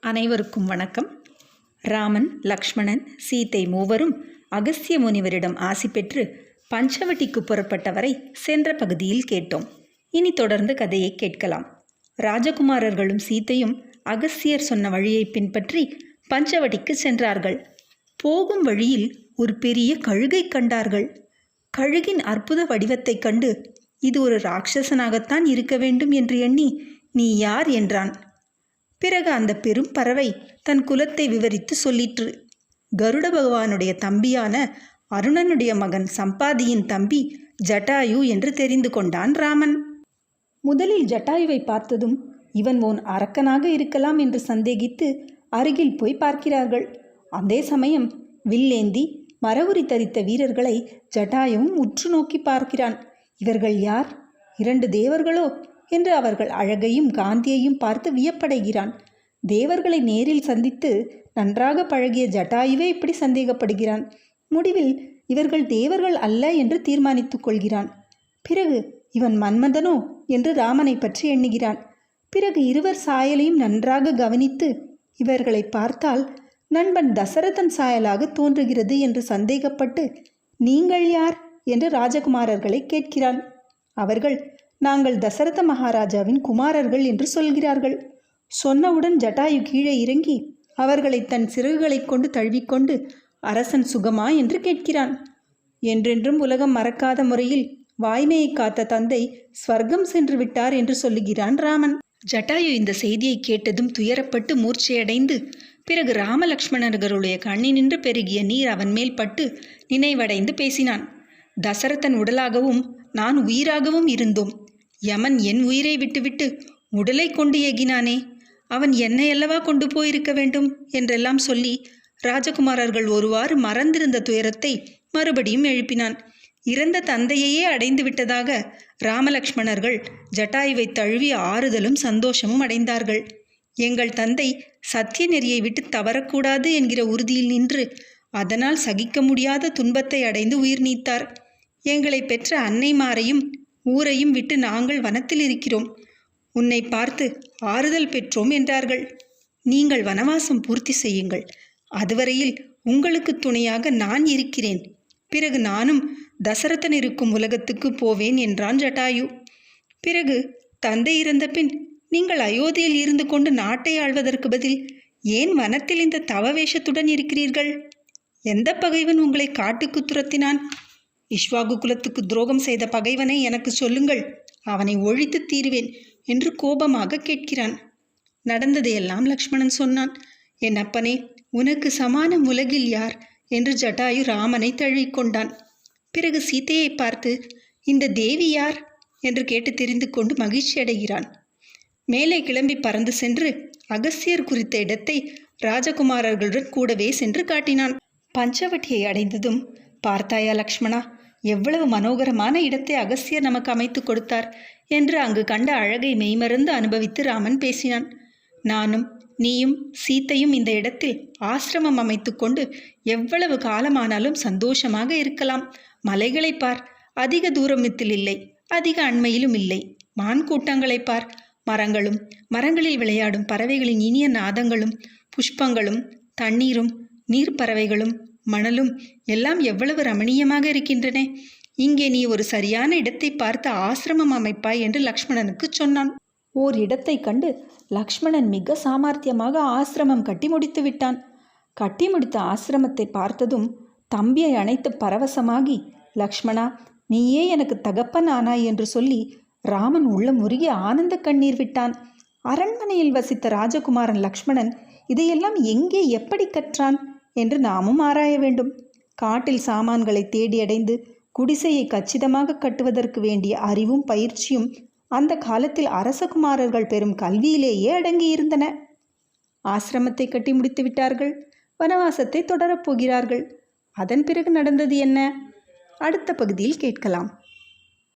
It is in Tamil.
அனைவருக்கும் வணக்கம். ராமன் லக்ஷ்மணன் சீதை மூவரும் அகஸ்திய முனிவரிடம் ஆசி பெற்று பஞ்சவட்டிக்கு புறப்பட்டவரை சென்ற பகுதியில் கேட்டோம். இனி தொடர்ந்து கதையை கேட்கலாம். ராஜகுமாரர்களும் சீத்தையும் அகஸ்தியர் சொன்ன வழியை பின்பற்றி பஞ்சவட்டிக்கு சென்றார்கள். போகும் வழியில் ஒரு பெரிய கழுகை கண்டார்கள். கழுகின் அற்புத வடிவத்தைக் கண்டு இது ஒரு ராட்சசனாகத்தான் இருக்க வேண்டும் என்று எண்ணி நீ யார் என்றான். பிறகு அந்த பெரும் பறவை தன் குலத்தை விவரித்து சொல்லிற்று. கருட பகவானுடைய தம்பியான அருணனுடைய மகன் சம்பாதியின் தம்பி ஜட்டாயு என்று தெரிந்து கொண்டான் ராமன். முதலில் ஜட்டாயுவை பார்த்ததும் இவன் ஓன் அரக்கனாக இருக்கலாம் என்று சந்தேகித்து அருகில் போய் பார்க்கிறார்கள். அதே சமயம் வில்லேந்தி மரவுரி தரித்த வீரர்களை ஜட்டாயும் உற்று நோக்கி பார்க்கிறான். இவர்கள் யார்? இரண்டு தேவர்களோ? என்று அவர்கள் அழகையும் காந்தியையும் பார்த்து வியப்படைகிறான். தேவர்களை நேரில் சந்தித்து நன்றாக பழகிய ஜட்டாயுவே இப்படி சந்தேகப்படுகிறான். முடிவில் இவர்கள் தேவர்கள் அல்ல என்று தீர்மானித்துக் கொள்கிறான். பிறகு இவன் மன்மதனோ என்று ராமனை பற்றி எண்ணுகிறான். பிறகு இருவர் சாயலையும் நன்றாக கவனித்து இவர்களை பார்த்தால் நண்பன் தசரதன் சாயலாக தோன்றுகிறது என்று சந்தேகப்பட்டு நீங்கள் யார்? என்று ராஜகுமாரர்களை கேட்கிறான். அவர்கள் நாங்கள் தசரத மகாராஜாவின் குமாரர்கள் என்று சொல்கிறார்கள். சொன்னவுடன் ஜட்டாயு கீழே இறங்கி அவர்களை தன் சிறகுகளைக் கொண்டு தழுவிக்கொண்டு அரசன் சுகமா என்று கேட்கிறான். என்றென்றும் உலகம் மறக்காத முறையில் வாய்மையை காத்த தந்தை ஸ்வர்க்கம் சென்று விட்டார் என்று சொல்லுகிறான் ராமன். ஜட்டாயு இந்த செய்தியை கேட்டதும் துயரப்பட்டு மூர்ச்சையடைந்து பிறகு ராமலக்ஷ்மணர்களுடைய கண்ணினின்று பெருகிய நீர் அவன் மேல் பட்டு நினைவடைந்து பேசினான். தசரதன் உடலாகவும் நான் உயிராகவும் இருந்தோம். யமன் என் உயிரை விட்டுவிட்டு உடலை கொண்டு ஏகினானே. அவன் என்னை அல்லவா கொண்டு போயிருக்க வேண்டும்? என்றெல்லாம் சொல்லி ராஜகுமாரர்கள் ஒருவாறு மறந்திருந்த துயரத்தை மறுபடியும் எழுப்பினான். இறந்த தந்தையையே அடைந்து விட்டதாக ராமலக்ஷ்மணர்கள் ஜட்டாயுவை தழுவி ஆறுதலும் சந்தோஷமும் அடைந்தார்கள். எங்கள் தந்தை சத்திய நெறியை விட்டு தவறக்கூடாது என்கிற உறுதியில் நின்று அதனால் சகிக்க முடியாத துன்பத்தை அடைந்து உயிர் நீத்தார். எங்களை பெற்ற அன்னைமாரையும் ஊரையும் விட்டு நாங்கள் வனத்தில் இருக்கிறோம். உன்னை பார்த்து ஆறுதல் பெற்றோம் என்றார்கள். நீங்கள் வனவாசம் பூர்த்தி செய்யுங்கள். அதுவரையில் உங்களுக்கு துணையாக நான் இருக்கிறேன். பிறகு நானும் தசரதன் இருக்கும் உலகத்துக்கு போவேன் என்றான் ஜட்டாயு. பிறகு தந்தை இறந்த பின் நீங்கள் அயோத்தியில் இருந்து கொண்டு நாட்டை ஆள்வதற்கு பதில் ஏன் வனத்தில் இந்த தவ வேஷத்துடன் இருக்கிறீர்கள்? எந்த பகைவன் உங்களை காட்டுக்கு துரத்தினான்? இஷ்வாகு குலத்துக்கு துரோகம் செய்த பகைவனை எனக்கு சொல்லுங்கள் அவனை ஒழித்து தீருவேன் என்று கோபமாக கேட்கிறான். நடந்ததையெல்லாம் லக்ஷ்மணன் சொன்னான். என் அப்பனே உனக்கு சமான உலகில் யார்? என்று ஜட்டாயு ராமனை தழுவிக்கொண்டான் பிறகு சீதையை பார்த்து இந்த தேவி யார்? என்று கேட்டு தெரிந்து கொண்டு மகிழ்ச்சி அடைகிறான். மேலே கிளம்பி பறந்து சென்று அகஸ்தியர் குறித்த இடத்தை ராஜகுமாரர்களுடன் கூடவே சென்று காட்டினான். பஞ்சவட்டியை அடைந்ததும் பார்த்தாயா லக்ஷ்மணா? எவ்வளவு மனோகரமான இடத்தை அகஸ்தியர் நமக்கு அமைத்து கொடுத்தார் என்று அங்கு கண்ட அழகை மெய்மறந்து அனுபவித்து ராமன் பேசினான். நானும் நீயும் சீத்தையும் இந்த இடத்தில் ஆசிரமம் அமைத்துக்கொண்டு எவ்வளவு காலமானாலும் சந்தோஷமாக இருக்கலாம். மலைகளை பார் அதிக தூரமித்தில் இல்லை அதிக அண்மையிலும் இல்லை. மான் கூட்டங்களை பார் மரங்களும் மரங்களில் விளையாடும் பறவைகளின் இனிய நாதங்களும் புஷ்பங்களும் தண்ணீரும் நீர்ப்பறவைகளும் மணலும் எல்லாம் எவ்வளவு ரமணீயமாக இருக்கின்றன? இங்கே நீ ஒரு சரியான இடத்தை பார்த்து ஆசிரமம் அமைப்பாய் என்று லக்ஷ்மணனுக்கு சொன்னான். ஓர் இடத்தை கண்டு லக்ஷ்மணன் மிக சாமர்த்தியமாக ஆசிரமம் கட்டி முடித்து விட்டான். கட்டி முடித்த ஆசிரமத்தை பார்த்ததும் தம்பியை அணைத்து பரவசமாகி லக்ஷ்மணா நீயே எனக்கு தகப்பன் ஆனாய் என்று சொல்லி ராமன் உள்ளம் முருகி ஆனந்த கண்ணீர் விட்டான். அரண்மனையில் வசித்த ராஜகுமாரன் லக்ஷ்மணன் இதையெல்லாம் எங்கே எப்படி கற்றான்? என்று நாமும் ஆராய வேண்டும். காட்டில் சாமான்களை தேடி அடைந்து குடிசையை கச்சிதமாக கட்டுவதற்கு வேண்டிய அறிவும் பயிற்சியும் அந்த காலத்தில் அரசகுமாரர்கள் பெறும் கல்வியிலேயே அடங்கியிருந்தன. ஆசிரமத்தை கட்டி முடித்து விட்டார்கள். வனவாசத்தை தொடரப் போகிறார்கள். அதன் பிறகு நடந்தது என்ன? அடுத்த பகுதியில் கேட்கலாம்.